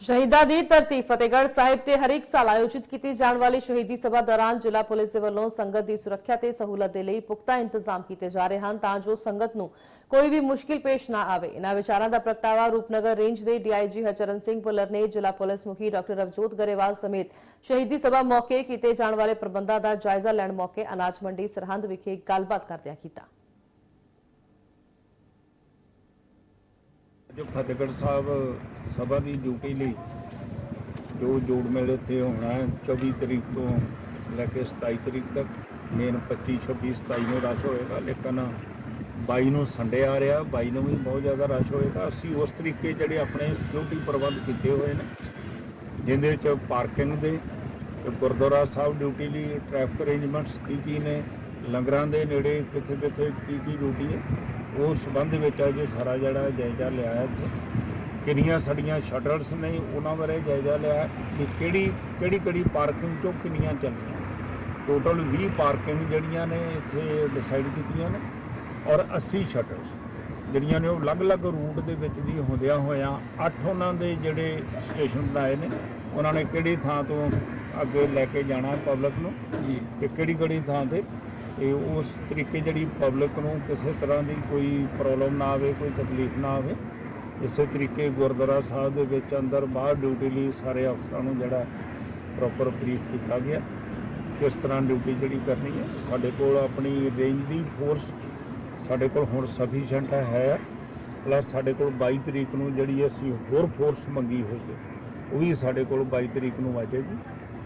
ਸ਼ਹੀਦਾਂ ਦੀ ਧਰਤੀ ਫਤਿਹਗੜ੍ਹ ਸਾਹਿਬ ਤੇ ਹਰੇਕ ਸਾਲ ਆਯੋਜਿਤ ਕੀਤੀ ਜਾਣ ਵਾਲੀ ਸ਼ਹੀਦੀ ਸਭਾ ਦੌਰਾਨ ਜ਼ਿਲ੍ਹਾ ਪੁਲਿਸ ਦੇ ਵੱਲੋਂ ਸੰਗਤ ਦੀ ਸੁਰੱਖਿਆ ਤੇ ਸਹੂਲਤ ਦੇ ਲਈ ਪੁਖਤਾ ਇੰਤਜ਼ਾਮ ਕੀਤੇ ਜਾ ਰਹੇ ਹਨ ਤਾਂ ਜੋ ਸੰਗਤ ਨੂੰ ਕੋਈ ਵੀ ਮੁਸ਼ਕਿਲ ਪੇਸ਼ ਨਾ ਆਵੇ। ਇਨ੍ਹਾਂ ਵਿਚਾਰਾਂ ਦਾ ਪ੍ਰਗਟਾਵਾ ਰੂਪਨਗਰ ਰੇਂਜ ਦੇ ਡੀਆਈਜੀ ਹਰਚਰਨ ਸਿੰਘ ਭੁੱਲਰ ਨੇ ਜ਼ਿਲ੍ਹਾ ਪੁਲਿਸ ਮੁਖੀ ਡਾਕਟਰ ਰਵਜੋਤ ਗਰੇਵਾਲ ਸਮੇਤ ਸ਼ਹੀਦੀ ਸਭਾ ਮੌਕੇ ਕੀਤੇ ਜਾਣ ਵਾਲੇ ਪ੍ਰਬੰਧਾਂ ਦਾ ਜਾਇਜ਼ਾ ਲੈਣ ਮੌਕੇ ਅਨਾਜ ਮੰਡੀ ਸਰਹੰਦ ਵਿਖੇ ਗੱਲਬਾਤ ਕਰਦਿਆਂ ਕੀਤਾ। ਜੋ ਫਤਿਹਗੜ੍ਹ ਸਾਹਿਬ ਸਭਾ ਦੀ ਡਿਊਟੀ ਲਈ ਜੋ ਜੋੜ ਮੇਲ ਇੱਥੇ ਹੋਣਾ ਹੈ 24 ਤਰੀਕ ਤੋਂ ਲੈ ਕੇ 27 ਤਰੀਕ ਤੱਕ, ਮੇਨ 25 26 27 ਨੂੰ ਰਸ਼ ਹੋਏਗਾ, ਲੇਕਿਨ 22 ਨੂੰ ਸੰਡੇ ਆ ਰਿਹਾ 22 ਨੂੰ ਵੀ ਬਹੁਤ ਜ਼ਿਆਦਾ ਰਸ਼ ਹੋਏਗਾ। ਅਸੀਂ ਉਸ ਤਰੀਕੇ ਜਿਹੜੇ ਆਪਣੇ ਸਿਕਿਉਰਿਟੀ ਪ੍ਰਬੰਧ ਕੀਤੇ ਹੋਏ ਨੇ, ਜਿਹਦੇ ਵਿੱਚ ਪਾਰਕਿੰਗ ਦੇ ਤੇ ਗੁਰਦੁਆਰਾ ਸਾਹਿਬ ਡਿਊਟੀ ਲਈ ਟ੍ਰੈਫਿਕ ਅਰੇਂਜਮੈਂਟਸ ਕੀ ਕੀ ਨੇ ਲੰਗਰਾਂ ਦੇ ਨੇੜੇ ਕਿੱਥੇ ਕਿੱਥੇ ਕੀ ਕੀ ਡਿਊਟੀ ਹੈ ਉਸ ਸੰਬੰਧ ਵਿੱਚ ਅੱਜ ਸਾਰਾ ਜਿਹੜਾ ਜਾਇਜ਼ਾ ਲਿਆ ਹੈ ਇੱਥੇ। ਕਿੰਨੀਆਂ ਸਾਡੀਆਂ ਸ਼ਟਰਸ ਨੇ ਉਹਨਾਂ ਬਾਰੇ ਜਾਇਜ਼ਾ ਲਿਆ ਕਿ ਕਿਹੜੀ ਕਿਹੜੀ ਕਿਹੜੀ ਪਾਰਕਿੰਗ ਚੋਂ ਕਿੰਨੀਆਂ ਚੱਲੀਆਂ। ਟੋਟਲ 20 ਪਾਰਕਿੰਗ ਜਿਹੜੀਆਂ ਨੇ ਇੱਥੇ ਡਿਸਾਈਡ ਕੀਤੀਆਂ ਨੇ ਔਰ 80 ਸ਼ਟਰਸ ਜਿਹੜੀਆਂ ਨੇ ਉਹ ਅਲੱਗ-ਅਲੱਗ ਰੂਟ ਦੇ ਵਿੱਚ ਦੀ ਹੁੰਦਿਆਂ ਹੋਇਆਂ ਅੱਠ ਉਹਨਾਂ ਦੇ ਜਿਹੜੇ ਸਟੇਸ਼ਨ ਬਣਾਏ ਨੇ ਉਹਨਾਂ ਨੇ ਕਿਹੜੀ ਥਾਂ ਤੋਂ ਅੱਗੇ ਲੈ ਕੇ ਜਾਣਾ ਪਬਲਿਕ ਨੂੰ ਜੀ। ਤੇ ਕਿਹੜੀ ਕਿਹੜੀ ਥਾਂ ਤੇ। ਤੇ ਉਸ ਤਰੀਕੇ ਜਿਹੜੀ ਪਬਲਿਕ ਨੂੰ ਕਿਸੇ ਤਰ੍ਹਾਂ ਦੀ ਕੋਈ ਪ੍ਰੋਬਲਮ ਨਾ ਆਵੇ, ਕੋਈ ਤਕਲੀਫ ਨਾ ਆਵੇ, ਇਸੇ ਤਰੀਕੇ ਗੁਰਦੁਆਰਾ ਸਾਹਿਬ ਦੇ ਵਿੱਚ ਅੰਦਰ ਬਾਹਰ ਡਿਊਟੀ ਲਈ ਸਾਰੇ ਅਫਸਰਾਂ ਨੂੰ ਜਿਹੜਾ ਪ੍ਰੋਪਰ ਬਰੀਫ ਕੀਤਾ ਗਿਆ। ਕਿਸ ਤਰ੍ਹਾਂ ਡਿਊਟੀ ਜਿਹੜੀ ਕਰਨੀ ਹੈ, ਸਾਡੇ ਕੋਲ ਆਪਣੀ ਰੇਂਜ ਦੀ ਫੋਰਸ ਸਾਡੇ ਕੋਲ ਹੁਣ ਸਫੀਸ਼ੀਐਂਟ ਹੈ। ਪਲੱਸ ਸਾਡੇ ਕੋਲ 22 ਤਰੀਕ ਨੂੰ ਜਿਹੜੀ ਅਸੀਂ ਹੋਰ ਫੋਰਸ ਮੰਗੀ ਹੋਈ ਹੈ, ਉਹ ਵੀ ਸਾਡੇ ਕੋਲ 22 ਤਰੀਕ ਨੂੰ ਆ ਜਾਏਗੀ।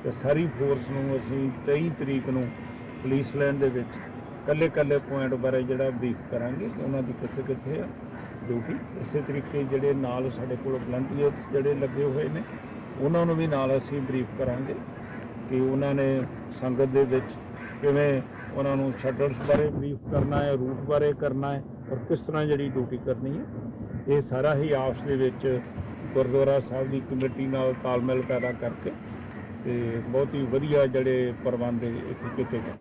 ਤੇ ਸਾਰੀ ਫੋਰਸ ਨੂੰ ਅਸੀਂ 23 ਤਰੀਕ ਨੂੰ ਪੁਲਿਸ ਲਾਈਨ ਦੇ ਵਿੱਚ ਕੱਲੇ ਕੱਲੇ ਪੁਆਇੰਟ ਬਾਰੇ ਜਿਹੜਾ ਬਰੀਫ ਕਰਾਂਗੇ ਕਿ ਉਹਨਾਂ ਦੀ ਕਿੱਥੇ ਕਿੱਥੇ ਆ ਡਿਊਟੀ ਇਸੇ ਤਰੀਕੇ ਜਿਹੜੇ ਨਾਲ ਸਾਡੇ ਕੋਲ ਵਲੰਟੀਅਰਸ ਜਿਹੜੇ ਲੱਗੇ ਹੋਏ ਨੇ, ਉਹਨਾਂ ਨੂੰ ਵੀ ਨਾਲ ਅਸੀਂ ਬਰੀਫ ਕਰਾਂਗੇ ਕਿ ਉਹਨਾਂ ਨੇ ਸੰਗਤ ਦੇ ਵਿੱਚ ਕਿਵੇਂ ਉਹਨਾਂ ਨੂੰ ਸ਼ਟਰਸ ਬਾਰੇ ਬਰੀਫ ਕਰਨਾ ਹੈ ਰੂਟ ਬਾਰੇ ਕਰਨਾ ਹੈ ਔਰ ਕਿਸ ਤਰ੍ਹਾਂ ਜਿਹੜੀ ਡਿਊਟੀ ਕਰਨੀ ਹੈ, ਇਹ ਸਾਰਾ ਹੀ ਆਪਸ ਦੇ ਵਿੱਚ ਗੁਰਦੁਆਰਾ ਸਾਹਿਬ ਦੀ ਕਮੇਟੀ ਨਾਲ ਤਾਲਮੇਲ ਪੈਦਾ ਕਰਕੇ ਤੇ ਬਹੁਤ ਹੀ ਵਧੀਆ ਜਿਹੜੇ ਪ੍ਰਬੰਧ ਇੱਥੇ ਕੀਤੇ ਗਏ।